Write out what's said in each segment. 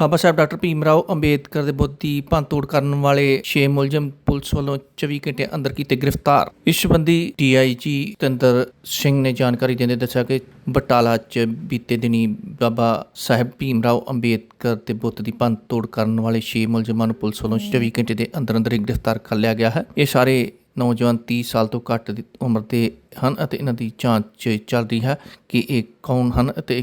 ਬਾਬਾ ਸਾਹਿਬ doctor Bhim Rao Ambedkar ਦੇ ਬੁੱਤ ਦੀ ਭੰਨਤੋੜ ਕਰਨ ਵਾਲੇ 6 ਮੁਲਜ਼ਮ ਪੁਲਿਸ ਵੱਲੋਂ 24 ਘੰਟੇ ਅੰਦਰ ਕੀਤੇ ਗ੍ਰਿਫਤਾਰ। ਇਸ ਸੰਬੰਧੀ ਡੀਆਈਜੀ ਤੰਦਰ ਸਿੰਘ ਨੇ ਜਾਣਕਾਰੀ ਦਿੰਦੇ ਦੱਸਿਆ ਕਿ ਬਟਾਲਾ 'ਚ ਬੀਤੇ ਦਿਨੀ ਬਾਬਾ ਸਾਹਿਬ ਭੀਮ ਰਾਓ ਅੰਬੇਦਕਰ ਦੇ ਬੁੱਤ ਦੀ ਭੰਨਤੋੜ ਕਰਨ ਵਾਲੇ 6 ਮੁਲਜ਼ਮਾਂ ਨੂੰ ਪੁਲਿਸ ਵੱਲੋਂ 24 ਘੰਟੇ ਦੇ ਅੰਦਰ ਅੰਦਰ ਗ੍ਰਿਫਤਾਰ ਕਰ ਲਿਆ ਗਿਆ ਹੈ। ਇਹ ਸਾਰੇ ਨੌਜਵਾਨ 30 ਸਾਲ ਤੋਂ ਘੱਟ ਦੀ ਉਮਰ ਦੇ ਹਨ ਅਤੇ ਇਹਨਾਂ ਦੀ ਜਾਂਚ ਚੱਲ ਰਹੀ ਹੈ ਕਿ ਇਹ ਕੌਣ ਹਨ ਅਤੇ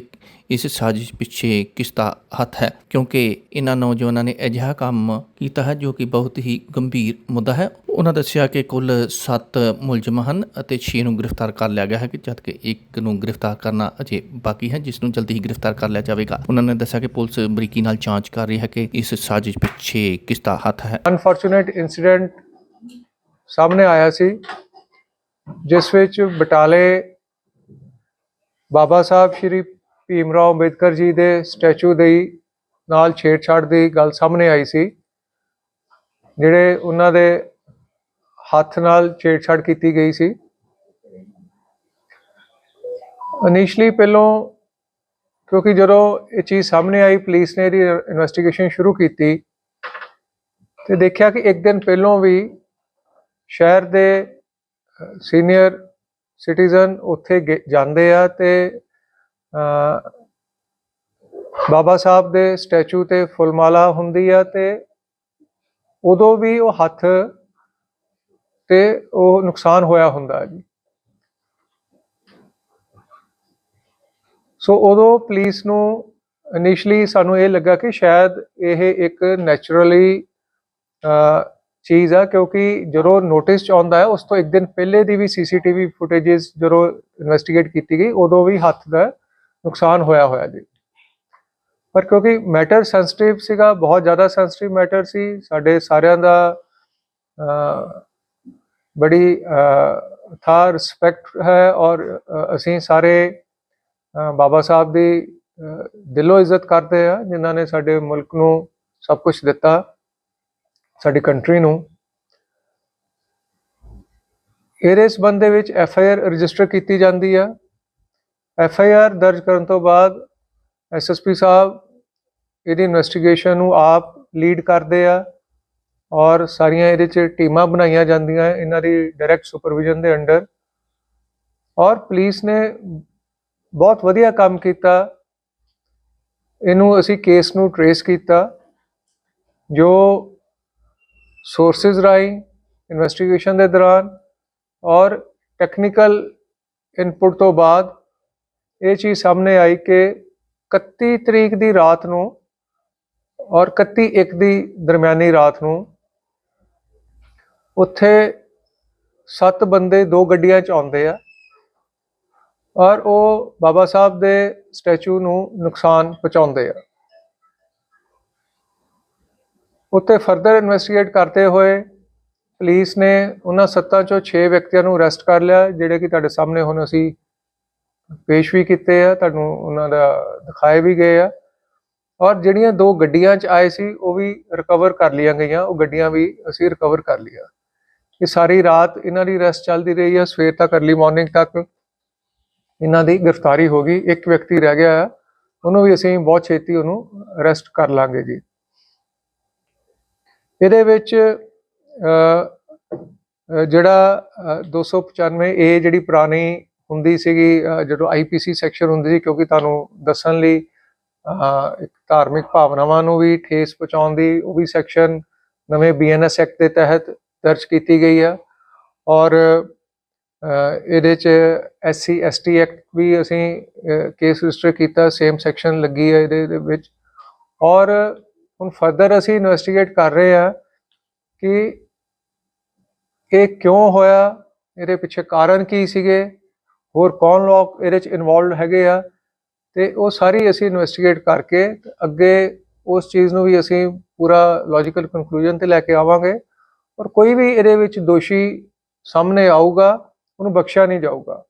ਇਸ ਸਾਜ਼ਿਸ਼ ਪਿੱਛੇ ਕਿਸ ਦਾ ਹੱਥ ਹੈ? ਕਿਉਂਕਿ ਇਹਨਾਂ ਨੌਜਵਾਨਾਂ ਨੇ ਅਜਿਹਾ ਕੰਮ ਕੀਤਾ ਹੈ ਜੋ ਕਿ ਬਹੁਤ ਹੀ ਗੰਭੀਰ ਮੁੱਦਾ ਹੈ। ਉਹਨਾਂ ਦੱਸਿਆ ਕਿ ਕੁੱਲ 7 ਮੁਲਜ਼ਮ ਹਨ ਅਤੇ 6 ਨੂੰ ਗ੍ਰਿਫਤਾਰ ਕਰ ਲਿਆ ਗਿਆ ਹੈ ਕਿ ਜਦਕਿ ਇੱਕ ਨੂੰ ਗ੍ਰਿਫਤਾਰ ਕਰਨਾ ਅਜੇ ਬਾਕੀ ਹੈ, ਜਿਸ ਨੂੰ ਜਲਦੀ ਹੀ ਗ੍ਰਿਫਤਾਰ ਕਰ ਲਿਆ ਜਾਵੇਗਾ। ਉਹਨਾਂ ਨੇ ਦੱਸਿਆ ਕਿ ਪੁਲਿਸ ਬਰੀਕੀ ਨਾਲ ਜਾਂਚ ਕਰ ਰਹੀ ਹੈ ਕਿ ਇਸ ਸਾਜ਼ਿਸ਼ ਪਿੱਛੇ ਕਿਸ ਦਾ ਹੱਥ ਹੈ। ਅਨਫੋਰਚੂਨੇਟ ਇਨਸੀਡੈਂਟ ਸਾਹਮਣੇ ਆਇਆ ਸੀ, ਜਿਸ ਵਿੱਚ ਬਟਾਲੇ ਬਾਬਾ ਸਾਹਿਬ ਸ਼੍ਰੀ ਭੀਮ ਰਾਓ ਅੰਬੇਦਕਰ ਜੀ ਦੇ ਸਟੈਚੂ ਦੇ ਨਾਲ ਛੇੜਛਾੜ ਦੀ ਗੱਲ ਸਾਹਮਣੇ ਆਈ ਸੀ, ਜਿਹੜੇ ਉਹਨਾਂ ਦੇ ਹੱਥ ਨਾਲ ਛੇੜਛਾੜ ਕੀਤੀ ਗਈ ਸੀ। ਇਨੀਸ਼ੀਅਲੀ ਪਹਿਲੋਂ, ਕਿਉਂਕਿ ਜਦੋਂ ਇਹ ਚੀਜ਼ ਸਾਹਮਣੇ ਆਈ, ਪੁਲਿਸ ਨੇ ਇਹਦੀ ਇਨਵੈਸਟੀਗੇਸ਼ਨ ਸ਼ੁਰੂ ਕੀਤੀ ਤੇ ਦੇਖਿਆ ਕਿ ਇੱਕ ਦਿਨ ਪਹਿਲੋਂ ਵੀ ਸ਼ਹਿਰ ਦੇ ਸੀਨੀਅਰ ਸਿਟੀਜ਼ਨ ਉੱਥੇ ਗੇ- ਜਾਂਦੇ ਆ ਤੇ ਬਾਬਾ ਸਾਹਿਬ ਦੇ ਸਟੈਚੂ ਤੇ ਫੁੱਲਮਾਲਾ ਹੁੰਦੀ ਆ ਤੇ ਉਦੋਂ ਵੀ ਉਹ ਹੱਥ ਤੇ ਉਹ ਨੁਕਸਾਨ ਹੋਇਆ ਹੁੰਦਾ ਹੈ ਜੀ। ਸੋ ਉਦੋਂ ਪੁਲਿਸ ਨੂੰ ਇਨੀਸ਼ੀਅਲੀ ਸਾਨੂੰ ਇਹ ਲੱਗਾ ਕਿ ਸ਼ਾਇਦ ਇਹ ਇੱਕ ਨੈਚੁਰਲੀ ਚੀਜ਼ ਆ ਕਿਉਂਕਿ ਜਦੋਂ ਨੋਟਿਸ ਚ ਆਉਂਦਾ ਹੈ, ਉਸ ਤੋਂ ਇੱਕ ਦਿਨ ਪਹਿਲੇ ਦੀ ਵੀ ਸੀਸੀਟੀਵੀ ਫੁਟੇजेस ਜਦੋਂ ਇਨਵੈਸਟੀਗੇਟ ਕੀਤੀ ਗਈ, ਉਦੋਂ ਵੀ ਹੱਥ ਦਾ ਨੁਕਸਾਨ ਹੋਇਆ ਹੋਇਆ ਜੀ। ਪਰ ਕਿਉਂਕਿ ਮੈਟਰ ਸੈਂਸਿਟਿਵ ਸੀਗਾ, ਬਹੁਤ ਜ਼ਿਆਦਾ ਸੈਂਸਿਟਿਵ ਮੈਟਰ ਸੀ, ਸਾਡੇ ਸਾਰਿਆਂ ਦਾ ਬੜੀ ਥਾ ਰਿਸਪੈਕਟ ਹੈ ਔਰ ਅਸੀਂ ਸਾਰੇ ਬਾਬਾ ਸਾਹਿਬ ਦੀ ਦਿਲੋਂ ਇੱਜ਼ਤ ਕਰਦੇ ਆ ਜਿਨ੍ਹਾਂ ਨੇ ਸਾਡੇ ਮੁਲਕ ਨੂੰ ਸਭ ਕੁਝ ਦਿੱਤਾ, ਸਾਡੀ ਕੰਟਰੀ ਨੂੰ। ਇਹਦੇ ਸੰਬੰਧ ਦੇ ਵਿੱਚ ਐਫ ਆਈ ਆਰ ਰਜਿਸਟਰ ਕੀਤੀ ਜਾਂਦੀ ਆ। ਐਫ ਆਈ ਆਰ ਦਰਜ ਕਰਨ ਤੋਂ ਬਾਅਦ ਐਸ ਐਸ ਪੀ ਸਾਹਿਬ ਇਹਦੀ ਇਨਵੈਸਟੀਗੇਸ਼ਨ ਨੂੰ ਆਪ ਲੀਡ ਕਰਦੇ ਆ ਔਰ ਸਾਰੀਆਂ ਇਹਦੇ ਚ ਟੀਮਾਂ ਬਣਾਈਆਂ ਜਾਂਦੀਆਂ ਇਹਨਾਂ ਦੀ ਡਾਇਰੈਕਟ ਸੁਪਰਵਿਜ਼ਨ ਦੇ ਅੰਡਰ। ਔਰ ਪੁਲਿਸ ਨੇ ਬਹੁਤ ਵਧੀਆ ਕੰਮ ਕੀਤਾ। ਇਹਨੂੰ ਅਸੀਂ ਕੇਸ ਨੂੰ ਟਰੇਸ ਕੀਤਾ, ਜੋ ਸੋਰਸਸ ਰਾਹੀਂ ਇਨਵੈਸਟੀਗੇਸ਼ਨ ਦੇ ਦੌਰਾਨ ਔਰ ਟੈਕਨੀਕਲ ਇਨਪੁਟ ਤੋਂ ਬਾਅਦ ਇਹ ਚੀਜ਼ ਸਾਹਮਣੇ ਆਈ ਕਿ 31 ਤਰੀਕ ਦੀ ਰਾਤ ਨੂੰ ਔਰ 31 ਇੱਕ ਦੀ ਦਰਮਿਆਨੀ ਰਾਤ ਨੂੰ ਉੱਥੇ ਸੱਤ ਬੰਦੇ ਦੋ ਗੱਡੀਆਂ 'ਚ ਆਉਂਦੇ ਆ ਔਰ ਉਹ ਬਾਬਾ ਸਾਹਿਬ ਦੇ ਸਟੈਚੂ ਨੂੰ ਨੁਕਸਾਨ ਪਹੁੰਚਾਉਂਦੇ ਆ। ਉੱਤੇ ਫਰਦਰ ਇਨਵੈਸਟੀਗੇਟ ਕਰਦੇ ਹੋਏ ਪੁਲਿਸ ਨੇ ਉਹਨਾਂ ਸੱਤਾਂ ਚੋਂ 6 ਵਿਅਕਤੀਆਂ ਨੂੰ ਅਰੈਸਟ ਕਰ ਲਿਆ, ਜਿਹੜੇ ਕਿ ਤੁਹਾਡੇ ਸਾਹਮਣੇ ਹੁਣ ਅਸੀਂ ਪੇਸ਼ ਵੀ ਕੀਤੇ ਆ ਤੁਹਾਨੂੰ ਉਹਨਾਂ ਦਾ ਦਿਖਾਏ ਵੀ ਗਏ ਆ। ਔਰ ਜਿਹੜੀਆਂ ਦੋ ਗੱਡੀਆਂ 'ਚ ਆਏ ਸੀ ਉਹ ਵੀ ਰਿਕਵਰ ਕਰ ਲਈਆਂ ਗਈਆਂ। ਉਹ ਗੱਡੀਆਂ ਵੀ ਅਸੀਂ ਰਿਕਵਰ ਕਰ ਲਈਆਂ। ਇਹ ਸਾਰੀ ਰਾਤ ਇਹਨਾਂ ਦੀ ਰੈਸਟ ਚੱਲਦੀ ਰਹੀ ਆ। ਸਵੇਰ ਤੱਕ ਅਰਲੀ ਮਾਰਨਿੰਗ ਤੱਕ ਇਹਨਾਂ ਦੀ ਗ੍ਰਿਫਤਾਰੀ ਹੋ ਗਈ। ਇੱਕ ਵਿਅਕਤੀ ਰਹਿ ਗਿਆ ਹੈ ਉਹਨੂੰ ਵੀ ਅਸੀਂ ਬਹੁਤ ਛੇਤੀ ਉਹਨੂੰ ਅਰੈਸਟ ਕਰ ਲਾਂਗੇ ਜੀ। ਇਹਦੇ ਵਿੱਚ ਅ, ਅ, ਜਿਹੜਾ ਅ, 295 ਏ ਜਿਹੜੀ ਪੁਰਾਣੀ ਹੁੰਦੀ ਸੀਗੀ ਅ, ਜਦੋਂ ਆਈਪੀਸੀ ਸੈਕਸ਼ਨ ਹੁੰਦੀ ਸੀ ਕਿਉਂਕਿ ਤੁਹਾਨੂੰ ਦੱਸਣ ਲਈ ਇੱਕ ਧਾਰਮਿਕ ਭਾਵਨਾਵਾਂ ਨੂੰ ਵੀ ਠੇਸ ਪਹੁੰਚਾਉਣ ਦੀ ਉਹ ਵੀ ਸੈਕਸ਼ਨ ਨਵੇਂ ਬੀਐਨਐਸ ਐਕਟ ਦੇ ਤਹਿਤ ਦਰਜ ਕੀਤੀ ਗਈ ਆ। ਔਰ ਇਹਦੇ ਚ ਐਸਸੀ ਐਸਟੀ ਐਕਟ ਵੀ ਅਸੀਂ ਕੇਸ ਰਜਿਸਟਰ ਕੀਤਾ ਸੇਮ ਸੈਕਸ਼ਨ ਲੱਗੀ ਹੈ ਇਹਦੇ ਵਿੱਚ। ਔਰ ਹੁਣ ਫਰਦਰ ਅਸੀਂ ਇਨਵੈਸਟੀਗੇਟ ਕਰ ਰਹੇ ਆ ਕਿ ਇਹ ਕਿਉਂ ਹੋਇਆ ਇਹਦੇ ਪਿੱਛੇ ਕਾਰਨ ਕੀ ਸੀਗੇ ਹੋਰ ਕੌਣ ਲੋਕ ਇਹਦੇ ਚ ਇਨਵੋਲਡ ਹੈਗੇ ਆ? ਤੇ ਉਹ ਸਾਰੀ ਅਸੀਂ ਇਨਵੈਸਟੀਗੇਟ ਕਰਕੇ ਅੱਗੇ ਉਸ ਚੀਜ਼ ਨੂੰ ਵੀ ਅਸੀਂ ਪੂਰਾ ਲੌਜੀਕਲ ਕਨਕਲੂਜਨ ਤੇ ਲੈ ਕੇ ਆਵਾਂਗੇ। ਔਰ ਕੋਈ ਵੀ ਇਹਦੇ ਵਿੱਚ ਦੋਸ਼ੀ ਸਾਹਮਣੇ ਆਊਗਾ, ਉਹਨੂੰ ਬਖਸ਼ਿਆ ਨਹੀਂ ਜਾਊਗਾ।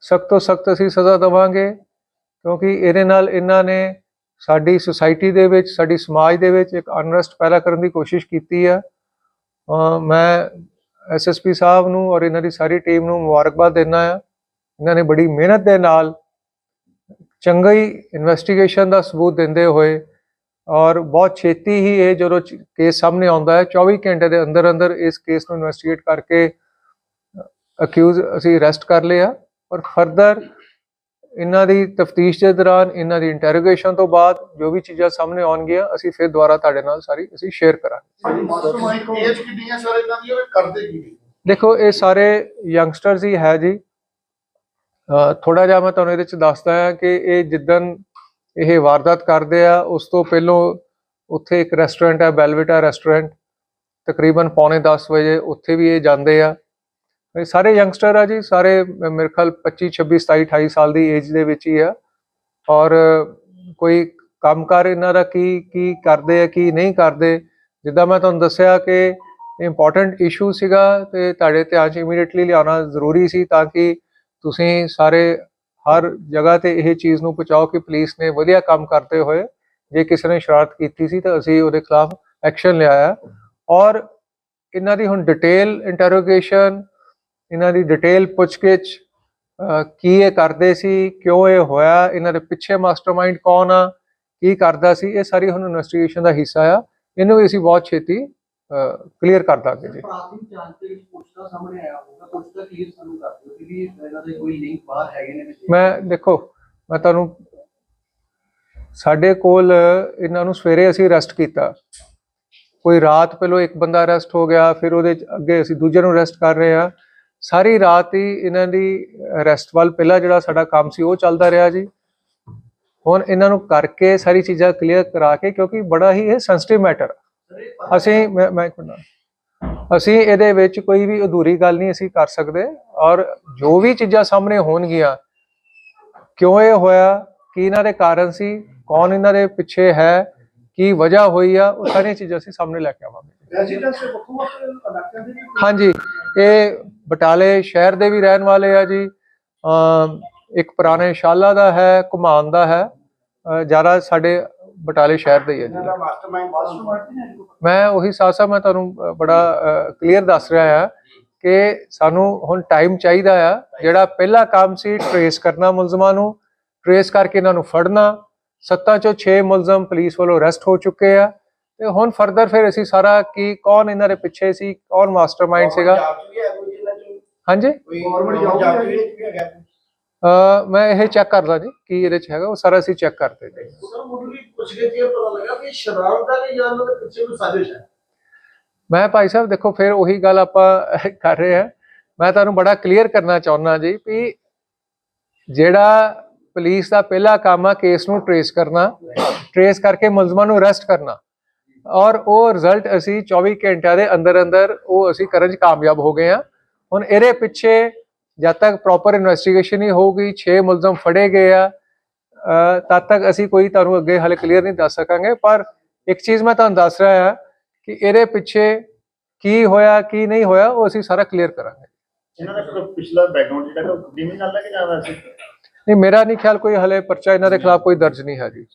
ਸਖਤ ਤੋਂ ਸਖਤ ਅਸੀਂ ਸਜ਼ਾ ਦੇਵਾਂਗੇ, ਕਿਉਂਕਿ ਇਹਦੇ ਨਾਲ ਇਹਨਾਂ ਨੇ ਸਾਡੀ ਸੁਸਾਇਟੀ ਦੇ ਵਿੱਚ, ਸਾਡੀ ਸਮਾਜ ਦੇ ਵਿੱਚ ਇੱਕ ਅਨਰੈਸਟ ਪੈਦਾ ਕਰਨ ਦੀ ਕੋਸ਼ਿਸ਼ ਕੀਤੀ ਆ। ਅਹ ਮੈਂ ਐਸਐਸਪੀ ਸਾਹਿਬ ਨੂੰ ਔਰ ਇਹਨਾਂ ਦੀ ਸਾਰੀ ਟੀਮ ਨੂੰ ਮੁਬਾਰਕਬਾਦ ਦਿੰਦਾ ਆ। ਇਹਨਾਂ ਨੇ ਬੜੀ ਮਿਹਨਤ ਦੇ ਨਾਲ ਚੰਗੀ ਇਨਵੈਸਟੀਗੇਸ਼ਨ ਦਾ ਸਬੂਤ ਦਿੰਦੇ ਹੋਏ ਔਰ ਬਹੁਤ ਛੇਤੀ ਹੀ ਇਹ ਜਦੋਂ ਕੇਸ ਸਾਹਮਣੇ ਆਉਂਦਾ ਹੈ 24 ਘੰਟੇ ਦੇ ਅੰਦਰ ਅੰਦਰ ਇਸ ਕੇਸ ਨੂੰ ਇਨਵੈਸਟੀਗੇਟ ਕਰਕੇ ਅਕਿਊਜ਼ ਅਸੀਂ ਅਰੈਸਟ ਕਰ ਲਿਆ। ਔਰ ਫਰਦਰ ਇਹਨਾਂ ਦੀ ਤਫਤੀਸ਼ ਦੇ ਦੌਰਾਨ ਇਹਨਾਂ ਦੀ ਇੰਟਰੋਗੇਸ਼ਨ ਤੋਂ ਬਾਅਦ ਜੋ ਵੀ ਚੀਜ਼ਾਂ ਸਾਹਮਣੇ ਆਉਣਗੀਆਂ ਅਸੀਂ ਫਿਰ ਦੁਬਾਰਾ ਤੁਹਾਡੇ ਨਾਲ ਸਾਰੀ ਅਸੀਂ ਸ਼ੇਅਰ ਕਰਾਂਗੇ। ਹੈ ਦੇਖੋ ਇਹ ਸਾਰੇ ਯੰਗਸਟਰਸ ਹੀ ਹੈ ਜੀ। ਥੋੜਾ ਜਿਹਾ ਮੈਂ ਤੁਹਾਨੂੰ ਇਹਦੇ ਚ ਦੱਸਦਾ ਹਾਂ ਕਿ ਇਹ ਜਿੱਦਨ ਇਹ ਵਾਰਦਾਤ ਕਰਦੇ ਆ, ਉਸ ਤੋਂ ਪਹਿਲਾਂ ਉੱਥੇ ਇੱਕ ਰੈਸਟੋਰੈਂਟ ਹੈ ਬੈਲਵਿਟਾ ਰੈਸਟੋਰੈਂਟ ਤਕਰੀਬਨ ਪੌਣੇ 10 ਵਜੇ ਉੱਥੇ ਵੀ ਇਹ ਜਾਂਦੇ ਆ। ਇਹ ਸਾਰੇ ਯੰਗਸਟਰ ਆ ਜੀ, ਸਾਰੇ ਮ- ਮੇਰੇ ਖਿਆਲ 25 26 27 28 ਸਾਲ ਦੀ ਏਜ ਦੇ ਵਿੱਚ ਹੀ ਆ। ਔਰ ਕੋਈ ਕੰਮਕਾਰ ਇਹਨਾਂ ਦਾ ਕੀ ਕੀ ਕਰਦੇ ਆ, ਕੀ ਨਹੀਂ ਕਰਦੇ? ਜਿੱਦਾਂ ਮੈਂ ਤੁਹਾਨੂੰ ਦੱਸਿਆ ਕਿ ਇੰਪੋਰਟੈਂਟ ਇਸ਼ੂ ਸੀਗਾ ਤੇ ਤੁਹਾਡੇ ਧਿਆਨ 'ਚ ਇਮੀਡੀਏਟਲੀ ਲਿਆਉਣਾ ਜ਼ਰੂਰੀ ਸੀ ਤਾਂ ਕਿ ਤੁਸੀਂ ਸਾਰੇ ਹਰ ਜਗ੍ਹਾ ਤੇ ਇਹ ਚੀਜ਼ ਨੂੰ ਪਹੁੰਚਾਓ ਕਿ ਪੁਲਿਸ ਨੇ ਵਧੀਆ ਕੰਮ ਕਰਦੇ ਹੋਏ ਜੇ ਕਿਸੇ ਨੇ ਸ਼ਰਾਰਤ ਕੀਤੀ ਸੀ ਤਾਂ ਅਸੀਂ ਉਹਦੇ ਖਿਲਾਫ ਐਕਸ਼ਨ ਲਿਆਇਆ। ਔਰ ਇਹਨਾਂ ਦੀ ਹੁਣ ਡਿਟੇਲ ਇੰਟਰੋਗੇਸ਼ਨ ਇਹਨਾਂ ਦੀ ਡਿਟੇਲ ਪੁੱਛਗਿੱਛ ਕੀ ਇਹ ਕਰਦੇ ਸੀ, ਕਿਉਂ ਇਹ ਹੋਇਆ, ਇਹਨਾਂ ਦੇ ਪਿੱਛੇ ਮਾਸਟਰਮਾਈਂਡ ਕੌਣ ਆ, ਕੀ ਕਰਦਾ ਸੀ, ਇਹ ਸਾਰੀ ਹੁਣ ਇਨਵੈਸਟੀਗੇਸ਼ਨ ਦਾ ਹਿੱਸਾ ਆ। ਇਹਨੂੰ ਵੀ ਅਸੀਂ ਬਹੁਤ ਛੇਤੀ ਕਲੀਅਰ ਕਰ ਦਾਂਗੇ ਜੀ। ਪ੍ਰਾਥਮਿਕ ਜਾਂਚ ਦੇ ਵਿੱਚ ਕੁਝ ਤਾਂ ਸਾਹਮਣੇ ਆਇਆ ਹੋਊਗਾ ਕੁਝ ਤਾਂ ਕਲੀਅਰ ਸਾਨੂੰ ਕਰ ਦਿਓ ਕਿ ਵੀ ਇਹਨਾਂ ਦੇ ਕੋਈ ਲਿੰਕ ਬਾਹਰ ਹੈਗੇ ਨੇ ਵਿੱਚ। ਮੈਂ ਦੇਖੋ ਮੈਂ ਤੁਹਾਨੂੰ ਸਾਡੇ ਕੋਲ ਇਹਨਾਂ ਨੂੰ ਸਵੇਰੇ ਅਸੀਂ ਅਰੈਸਟ ਕੀਤਾ। ਕੋਈ ਰਾਤ ਪਹਿਲਾਂ ਇੱਕ ਬੰਦਾ ਅਰੈਸਟ ਹੋ ਗਿਆ ਫਿਰ ਉਹਦੇ ਅੱਗੇ ਅਸੀਂ ਦੂਜੇ ਨੂੰ ਅਰੈਸਟ ਕਰ ਰਹੇ ਆ ਸਾਰੀ ਰਾਤ ਹੀ ਇਹਨਾਂ ਦੀ ਅਰੈਸਟ ਵੱਲ ਪਹਿਲਾ ਜਿਹੜਾ ਸਾਡਾ ਕੰਮ ਸੀ ਉਹ ਚੱਲਦਾ ਰਿਹਾ ਜੀ। ਹੁਣ ਇਹਨਾਂ ਨੂੰ ਕਰਕੇ ਸਾਰੀ ਚੀਜ਼ਾਂ ਕਲੀਅਰ ਕਰਾ ਕੇ ਕਿਉਂਕਿ ਬੜਾ ਹੀ ਇਹ ਸੈਂਸਿਟਿਵ ਮੈਟਰ ਅਸੀਂ, ਮੈਂ ਮੈਂ ਇੱਕ ਅਸੀਂ ਇਹਦੇ ਵਿੱਚ ਕੋਈ ਵੀ ਅਧੂਰੀ ਗੱਲ ਨਹੀਂ ਅਸੀਂ ਕਰ ਸਕਦੇ ਔਰ ਜੋ ਵੀ ਚੀਜ਼ਾਂ ਸਾਹਮਣੇ ਹੋਣਗੀਆਂ, ਕਿਉਂ ਇਹ ਹੋਇਆ, ਕੀ ਇਹਨਾਂ ਦੇ ਕਾਰਨ ਸੀ, ਕੌਣ ਇਹਨਾਂ ਦੇ ਪਿੱਛੇ ਹੈ, ਕੀ ਵਜ੍ਹਾ ਹੋਈ ਆ, ਉਹ ਸਾਰੀਆਂ ਚੀਜ਼ਾਂ ਅਸੀਂ ਸਾਹਮਣੇ ਲੈ ਕੇ ਆਵਾਂਗੇ। ਹਾਂਜੀ, ਇਹ ਬਟਾਲੇ ਸ਼ਹਿਰ ਦੇ ਵੀ ਰਹਿਣ ਵਾਲੇ ਆ ਜੀ। ਅਮ ਇੱਕ ਪੁਰਾਣੇ ਸ਼ਾਲਾ ਦਾ ਹੈ ਘੁਮਾਨ ਦਾ ਹੈ। ਜ਼ਿਆਦਾ ਸਾਡੇ ਬਟਾਲੇ ਸ਼ਹਿਰ ਦੇ ਹੀ ਹੈ ਜੀ। ਮੈਂ ਉਹੀ ਸਾਹਿਬ ਮੈਂ ਤੁਹਾਨੂੰ ਬੜਾ ਕਲੀਅਰ ਦੱਸ ਰਿਹਾ ਆ ਕਿ ਸਾਨੂੰ ਹੁਣ ਟਾਈਮ ਚਾਹੀਦਾ ਆ ਜਿਹੜਾ ਪਹਿਲਾ ਕੰਮ ਸੀ ਟਰੇਸ ਕਰਨਾ ਮੁਲਜ਼ਮਾਂ ਨੂੰ ਟਰੇਸ ਕਰਕੇ ਇਹਨਾਂ ਨੂੰ ਫੜਨਾ। ਸੱਤਾਂ ਚੋਂ 6 ਮੁਲਜ਼ਮ ਪੁਲਿਸ ਵੱਲੋਂ ਅਰੈਸਟ ਹੋ ਚੁੱਕੇ ਆ। ਤੇ ਹੁਣ ਫਰਦਰ ਫਿਰ ਅਸੀਂ ਸਾਰਾ ਕੀ ਕੌਣ ਇਹਨਾਂ ਦੇ ਪਿੱਛੇ ਸੀ ਕੌਣ ਮਾਸਟਰਮਾਈਂਡ ਸੀਗਾ? ਹਾਂਜੀ? ਮੈਂ ਇਹ ਚੈੱਕ ਕਰਦਾ ਜੀ ਕੀ ਇਹਦੇ ਚ ਹੈਗਾ ਉਹ ਸਾਰਾ ਅਸੀਂ ਚੈੱਕ ਕਰਦੇ ਜੀ। ਸਰ ਮੁੱਢਲੀ ਪਤਾ ਲੱਗਾ ਕਿ ਸ਼ਰਾਬ ਦਾ ਨਹੀਂ ਜਾਣ ਦੇ ਪਿੱਛੇ ਕੋਈ ਸਾਜ਼ਿਸ਼ ਹੈ? ਮੈਂ ਭਾਈ ਸਾਹਿਬ, ਦੇਖੋ, ਫਿਰ ਉਹੀ ਗੱਲ ਆਪਾਂ ਕਰ ਰਹੇ ਹਾਂ। ਮੈਂ ਤੁਹਾਨੂੰ ਬੜਾ ਕਲੀਅਰ ਕਰਨਾ ਚਾਹੁੰਦਾ ਜੀ ਵੀ ਜਿਹੜਾ ਪੁਲਿਸ ਦਾ ਪਹਿਲਾ ਕੰਮ ਆ ਕੇਸ ਨੂੰ ਟਰੇਸ ਕਰਨਾ ਟਰੇਸ ਕਰਕੇ ਮੁਲਜ਼ਮਾਂ ਨੂੰ ਅਰੈਸਟ ਕਰਨਾ। ਔਰ ਉਹ ਰਿਜ਼ਲਟ ਅਸੀਂ 24 ਘੰਟਿਆਂ ਦੇ ਅੰਦਰ ਅੰਦਰ ਉਹ ਅਸੀਂ ਕਰਨ 'ਚ ਕਾਮਯਾਬ ਹੋ ਗਏ ਆ ਹੁਣ ਇਹਦੇ ਪਿੱਛੇ ਜਦ ਤੱਕ ਪ੍ਰੋਪਰ ਇਨਵੈਸਟੀਗੇਸ਼ਨ ਹੀ ਹੋਊਗੀ 6 ਮੁਲਜ਼ਮ ਫੜੇ ਗਏ ਆ ਤਦ ਤੱਕ ਅਸੀਂ ਕੋਈ ਤੁਹਾਨੂੰ ਅੱਗੇ ਹਾਲੇ ਕਲੀਅਰ ਨਹੀਂ ਦੱਸ ਸਕਾਂਗੇ ਪਰ ਇੱਕ ਚੀਜ਼ ਮੈਂ ਤੁਹਾਨੂੰ ਦੱਸ ਰਿਹਾ ਹਾਂ ਕਿ ਇਹਦੇ ਪਿੱਛੇ ਕੀ ਹੋਇਆ ਕੀ ਨਹੀਂ ਹੋਇਆ ਉਹ ਅਸੀਂ ਸਾਰਾ ਕਲੀਅਰ ਕਰਾਂਗੇ। ਇਹਨਾਂ ਦਾ ਪਿਛਲਾ ਬੈਕਗ੍ਰਾਉਂਡ ਜਿਹੜਾ ਕਿ ਕ੍ਰਿਮੀਨਲ ਹੈ ਕਿ ਜਾਂ ਵੈਸੇ ਨਹੀਂ ਮੇਰਾ ਨਹੀਂ ਖਿਆਲ ਕੋਈ ਹਲੇ ਪਰਚਾ ਇਹਨਾਂ ਦੇ ਖਿਲਾਫ ਕੋਈ ਦਰਜ ਨਹੀਂ ਹੈ ਜੀ।